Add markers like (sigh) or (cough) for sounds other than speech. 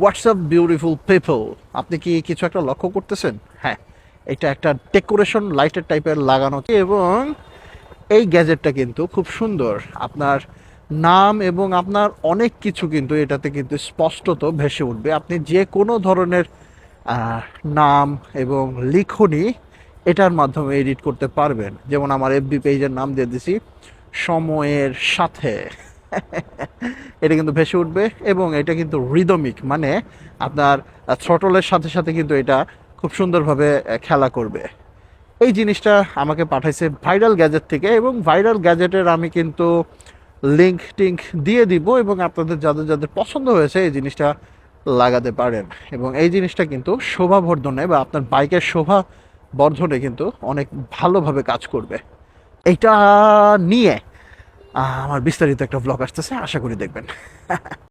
WhatsApp beautiful people আপনি কি কিছু একটা লক্ষ্য করতেছেন? হ্যাঁ এটা একটা ডেকোরেশন লাইটের টাইপের লাগানো এবং এই গ্যাজেটটা কিন্তু খুব সুন্দর। আপনার নাম এবং আপনার অনেক কিছু কিন্তু এটাতে কিন্তু স্পষ্টত ভেসে উঠবে। আপনি যে কোনো ধরনের নাম এবং লিখনি এটার মাধ্যমে এডিট করতে পারবেন। যেমন আমার এফবি পেজের নাম দিয়ে দিছি, সময়ের সাথে। এটা কিন্তু ভেসে উঠবে এবং এটা কিন্তু রিদমিক মানে আপনার থ্রটলের সাথে সাথে কিন্তু এটা খুব সুন্দরভাবে খেলা করবে। এই জিনিসটা আমাকে পাঠাইছে ভাইরাল গ্যাজেট থেকে এবং ভাইরাল গ্যাজেটের আমি কিন্তু লিঙ্ক টিঙ্ক দিয়ে দিব এবং আপনাদের যাদের যাদের পছন্দ হয়েছে এই জিনিসটা লাগাতে পারেন। এবং এই জিনিসটা কিন্তু শোভা বর্ধনে বা আপনার বাইকের শোভা বর্ধনে কিন্তু অনেক ভালোভাবে কাজ করবে। এটা নিয়ে আমার বিস্তারিত একটা ব্লগ আসতেছে আশা করি দেখবেন। (laughs)